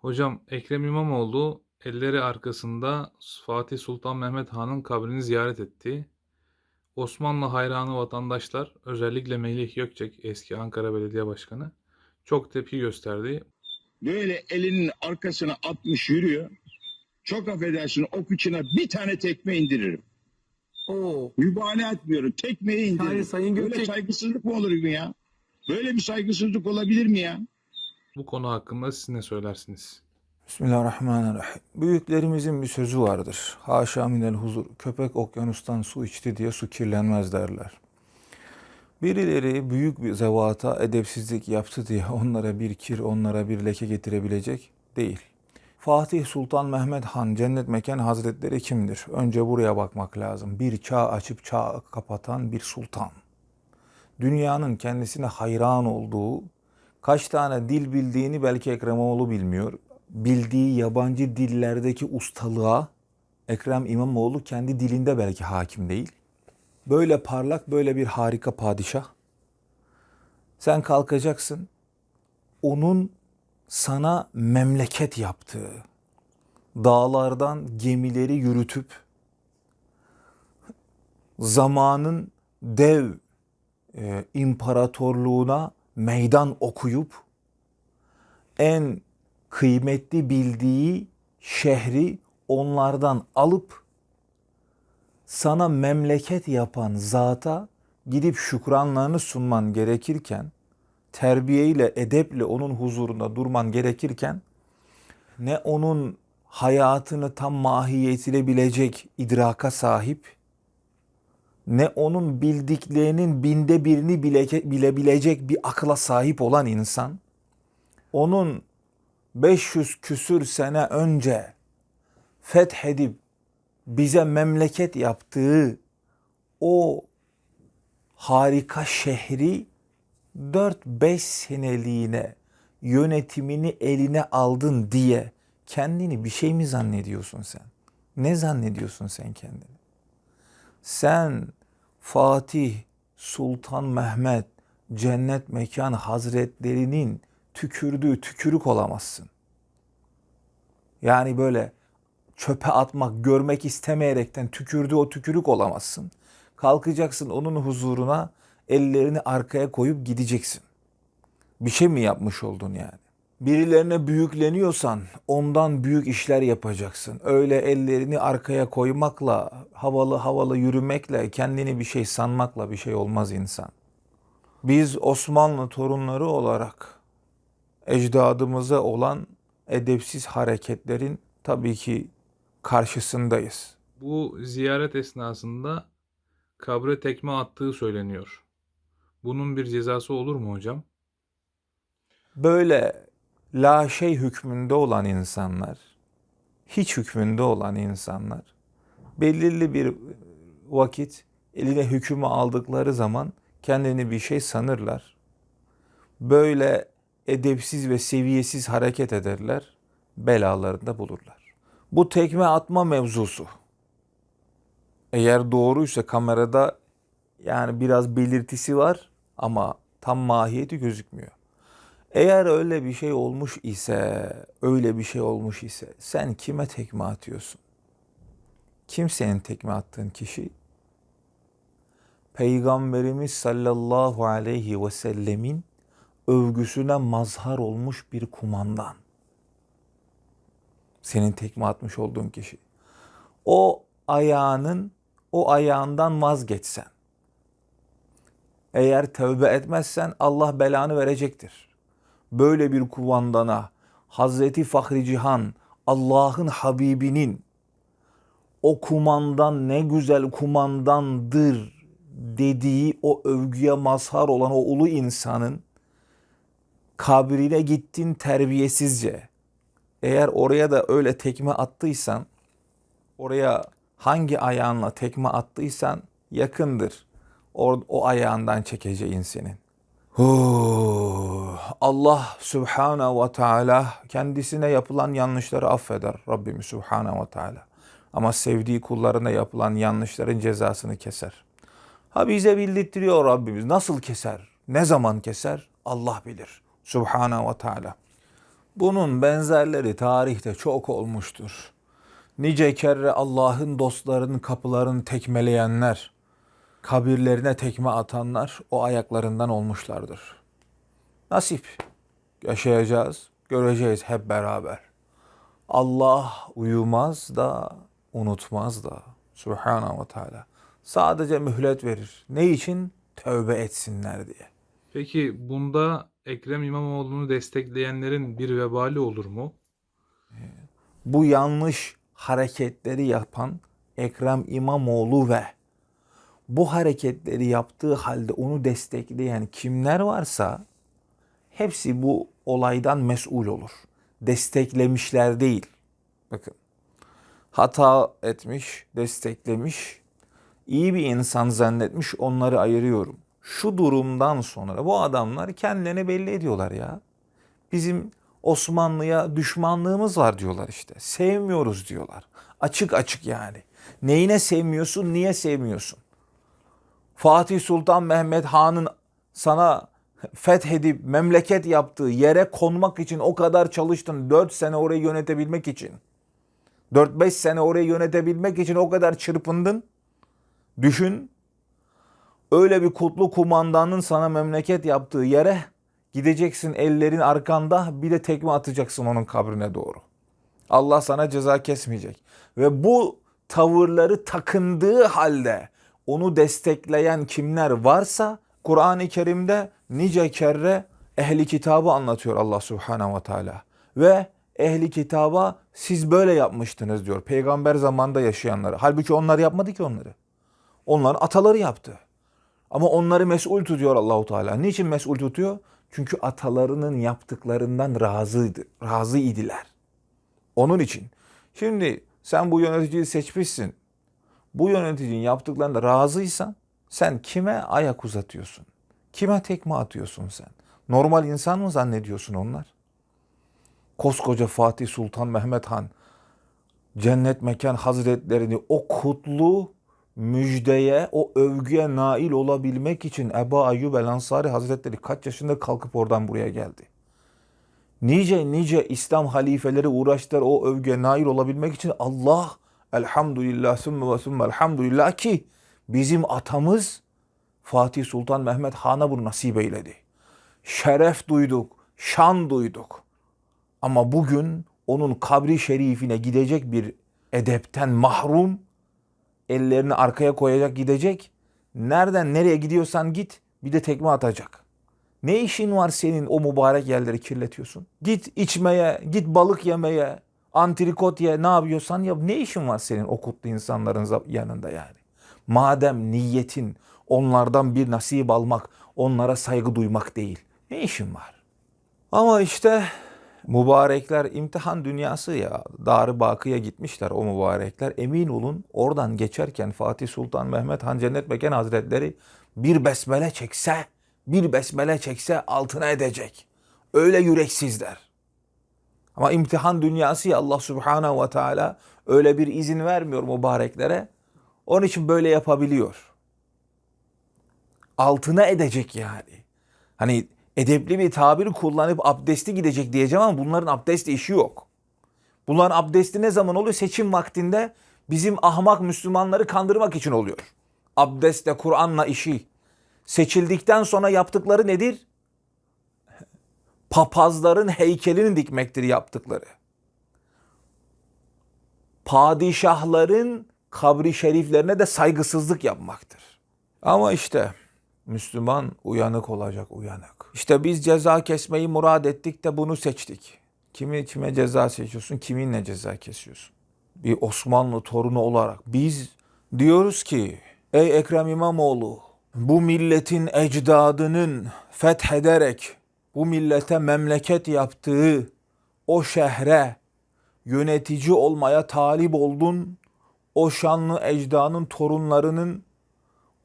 Hocam Ekrem İmamoğlu elleri arkasında Fatih Sultan Mehmet Han'ın kabrini ziyaret etti. Osmanlı hayranı vatandaşlar, özellikle Melih Gökçek, eski Ankara Belediye Başkanı, çok tepki gösterdi. böyle elinin arkasına atmış yürüyor. Çok affedersin o kıçına bir tane tekme indiririm. Oo. Mübalağa etmiyorum. Tekmeyi indiririm. Yani Sayın Böyle Gökçek saygısızlık mı olur mu ya? Böyle bir saygısızlık olabilir mi ya? Bu konu hakkında siz ne söylersiniz? Bismillahirrahmanirrahim. Büyüklerimizin bir sözü vardır. Haşa minel huzur. Köpek okyanustan su içti diye su kirlenmez derler. Birileri büyük bir zevata edepsizlik yaptı diye onlara bir kir, onlara bir leke getirebilecek değil. Fatih Sultan Mehmet Han Cennet Mekan Hazretleri kimdir? Önce buraya bakmak lazım. Bir çağ açıp çağ kapatan bir sultan. Dünyanın kendisine hayran olduğu, kaç tane dil bildiğini belki Ekrem İmamoğlu bilmiyor. Bildiği yabancı dillerdeki ustalığa Ekrem İmamoğlu kendi dilinde belki hakim değil. Böyle parlak, böyle bir harika padişah. Sen kalkacaksın. Onun sana memleket yaptığı, dağlardan gemileri yürütüp zamanın dev e, imparatorluğuna meydan okuyup en kıymetli bildiği şehri onlardan alıp sana memleket yapan zata gidip şükranlarını sunman gerekirken terbiyeyle, edeple onun huzurunda durman gerekirken ne onun hayatını tam mahiyetiyle bilecek idraka sahip ne onun bildiklerinin binde birini bile, bilebilecek bir akla sahip olan insan onun 500 küsür sene önce fethedip bize memleket yaptığı o harika şehri 4-5 seneliğine yönetimini eline aldın diye kendini bir şey mi zannediyorsun sen? Ne zannediyorsun sen kendini? Sen Fatih Sultan Mehmet Cennet Mekan Hazretlerinin tükürdüğü tükürük olamazsın. Yani böyle çöpe atmak, görmek istemeyerekten tükürdüğü o tükürük olamazsın. Kalkacaksın onun huzuruna ellerini arkaya koyup gideceksin. Bir şey mi yapmış oldun yani? Birilerine büyükleniyorsan ondan büyük işler yapacaksın. Öyle ellerini arkaya koymakla, havalı havalı yürümekle, kendini bir şey sanmakla bir şey olmaz insan. Biz Osmanlı torunları olarak ecdadımıza olan edepsiz hareketlerin tabii ki karşısındayız. Bu ziyaret esnasında kabre tekme attığı söyleniyor. Bunun bir cezası olur mu hocam? Böyle la şey hükmünde olan insanlar, hiç hükmünde olan insanlar belirli bir vakit eline hükmü aldıkları zaman kendini bir şey sanırlar. Böyle edepsiz ve seviyesiz hareket ederler, belalarında bulurlar. Bu tekme atma mevzusu eğer doğruysa kamerada yani biraz belirtisi var ama tam mahiyeti gözükmüyor. Eğer öyle bir şey olmuş ise, öyle bir şey olmuş ise sen kime tekme atıyorsun? Kim senin tekme attığın kişi? Peygamberimiz sallallahu aleyhi ve sellemin övgüsüne mazhar olmuş bir kumandan. Senin tekme atmış olduğun kişi. O ayağının, o ayağından vazgeçsen. Eğer tövbe etmezsen Allah belanı verecektir böyle bir kumandana Hazreti Fahri Cihan Allah'ın Habibinin o kumandan ne güzel kumandandır dediği o övgüye mazhar olan o ulu insanın kabrine gittin terbiyesizce. Eğer oraya da öyle tekme attıysan oraya hangi ayağınla tekme attıysan yakındır. O, o ayağından çekeceğin senin. Huh. Allah Subhanahu ve Teala kendisine yapılan yanlışları affeder Rabbimiz Subhanahu ve Teala. Ama sevdiği kullarına yapılan yanlışların cezasını keser. Ha bize bildirtiyor Rabbimiz. Nasıl keser? Ne zaman keser? Allah bilir. Subhanahu ve Teala. Bunun benzerleri tarihte çok olmuştur. Nice kere Allah'ın dostlarının kapılarını tekmeleyenler, kabirlerine tekme atanlar o ayaklarından olmuşlardır. Nasip. Yaşayacağız, göreceğiz hep beraber. Allah uyumaz da unutmaz da. Subhanahu ve Teala. Sadece mühlet verir. Ne için? Tövbe etsinler diye. Peki bunda Ekrem İmamoğlu'nu destekleyenlerin bir vebali olur mu? bu yanlış hareketleri yapan Ekrem İmamoğlu ve bu hareketleri yaptığı halde onu destekleyen kimler varsa hepsi bu olaydan mesul olur. Desteklemişler değil. Bakın. Hata etmiş, desteklemiş, iyi bir insan zannetmiş onları ayırıyorum. Şu durumdan sonra bu adamlar kendilerini belli ediyorlar ya. Bizim Osmanlı'ya düşmanlığımız var diyorlar işte. Sevmiyoruz diyorlar. Açık açık yani. Neyine sevmiyorsun, niye sevmiyorsun? Fatih Sultan Mehmet Han'ın sana fethedip memleket yaptığı yere konmak için o kadar çalıştın. 4 sene orayı yönetebilmek için. 4-5 sene orayı yönetebilmek için o kadar çırpındın. Düşün. Öyle bir kutlu kumandanın sana memleket yaptığı yere gideceksin ellerin arkanda bir de tekme atacaksın onun kabrine doğru. Allah sana ceza kesmeyecek. Ve bu tavırları takındığı halde onu destekleyen kimler varsa Kur'an-ı Kerim'de nice kere ehli kitabı anlatıyor Allah Subhanahu ve Teala. Ve ehli kitaba siz böyle yapmıştınız diyor. Peygamber zamanında yaşayanları. Halbuki onlar yapmadı ki onları. Onların ataları yaptı. Ama onları mesul tutuyor Allahu Teala. Niçin mesul tutuyor? Çünkü atalarının yaptıklarından razıydı, razı idiler. Onun için. Şimdi sen bu yöneticiyi seçmişsin. Bu yöneticinin yaptıklarında razıysan sen kime ayak uzatıyorsun? Kime tekme atıyorsun sen? Normal insan mı zannediyorsun onlar? Koskoca Fatih Sultan Mehmet Han cennet mekan hazretlerini o kutlu müjdeye, o övgüye nail olabilmek için Ebu Ayyub el Ansari Hazretleri kaç yaşında kalkıp oradan buraya geldi. Nice nice İslam halifeleri uğraştılar o övgüye nail olabilmek için Allah elhamdülillah sümme ve sümme elhamdülillah ki bizim atamız Fatih Sultan Mehmet Han'a bunu nasip eyledi. Şeref duyduk, şan duyduk. Ama bugün onun kabri şerifine gidecek bir edepten mahrum, ellerini arkaya koyacak gidecek. Nereden nereye gidiyorsan git bir de tekme atacak. Ne işin var senin o mübarek yerleri kirletiyorsun? Git içmeye, git balık yemeye, antrikot ye ne yapıyorsan yap. Ne işin var senin o kutlu insanların yanında yani? Madem niyetin onlardan bir nasip almak, onlara saygı duymak değil. Ne işin var? Ama işte mübarekler imtihan dünyası ya. Dar-ı Bakı'ya gitmişler o mübarekler. Emin olun oradan geçerken Fatih Sultan Mehmet Han Cennet Mekan Hazretleri bir besmele çekse, bir besmele çekse altına edecek. Öyle yüreksizler. Ama imtihan dünyası ya Allah Subhanahu ve Teala öyle bir izin vermiyor mübareklere. Onun için böyle yapabiliyor. Altına edecek yani. Hani edepli bir tabir kullanıp abdesti gidecek diyeceğim ama bunların abdest işi yok. Bunların abdesti ne zaman oluyor? Seçim vaktinde bizim ahmak Müslümanları kandırmak için oluyor. Abdestle, Kur'an'la işi. Seçildikten sonra yaptıkları nedir? Papazların heykelini dikmektir yaptıkları. Padişahların kabri şeriflerine de saygısızlık yapmaktır. Ama işte Müslüman uyanık olacak uyanık. İşte biz ceza kesmeyi murad ettik de bunu seçtik. Kimi kime ceza seçiyorsun, kiminle ceza kesiyorsun? Bir Osmanlı torunu olarak biz diyoruz ki ey Ekrem İmamoğlu bu milletin ecdadının fethederek bu millete memleket yaptığı o şehre yönetici olmaya talip oldun. O şanlı ecdanın torunlarının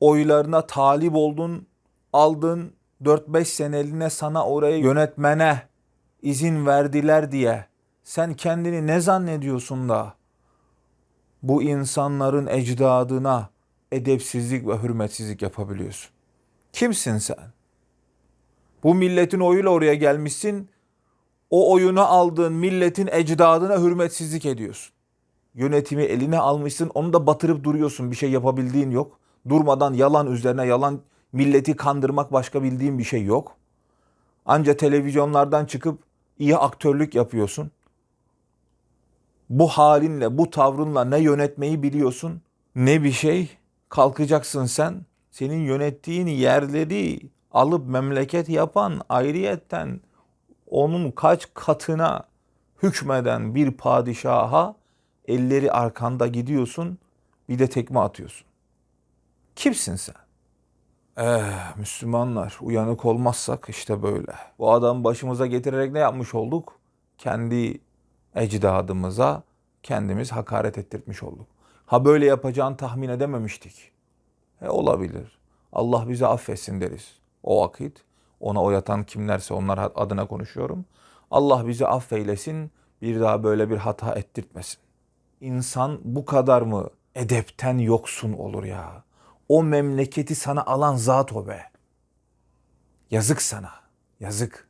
oylarına talip oldun, aldın 4-5 seneliğine sana orayı yönetmene izin verdiler diye sen kendini ne zannediyorsun da bu insanların ecdadına edepsizlik ve hürmetsizlik yapabiliyorsun? Kimsin sen? Bu milletin oyuyla oraya gelmişsin. O oyunu aldığın milletin ecdadına hürmetsizlik ediyorsun. Yönetimi eline almışsın onu da batırıp duruyorsun. Bir şey yapabildiğin yok. Durmadan yalan üzerine yalan milleti kandırmak başka bildiğin bir şey yok. Anca televizyonlardan çıkıp iyi aktörlük yapıyorsun. Bu halinle, bu tavrınla ne yönetmeyi biliyorsun ne bir şey. Kalkacaksın sen. Senin yönettiğin yerleri alıp memleket yapan ayrıyetten onun kaç katına hükmeden bir padişaha elleri arkanda gidiyorsun bir de tekme atıyorsun. Kimsin sen? Eh Müslümanlar uyanık olmazsak işte böyle. Bu adamı başımıza getirerek ne yapmış olduk? Kendi ecdadımıza kendimiz hakaret ettirmiş olduk. Ha böyle yapacağını tahmin edememiştik. E olabilir. Allah bizi affetsin deriz. O vakit ona oyatan kimlerse onlar adına konuşuyorum. Allah bizi affeylesin. Bir daha böyle bir hata ettirtmesin. İnsan bu kadar mı edepten yoksun olur ya? O memleketi sana alan zat o be. Yazık sana. Yazık.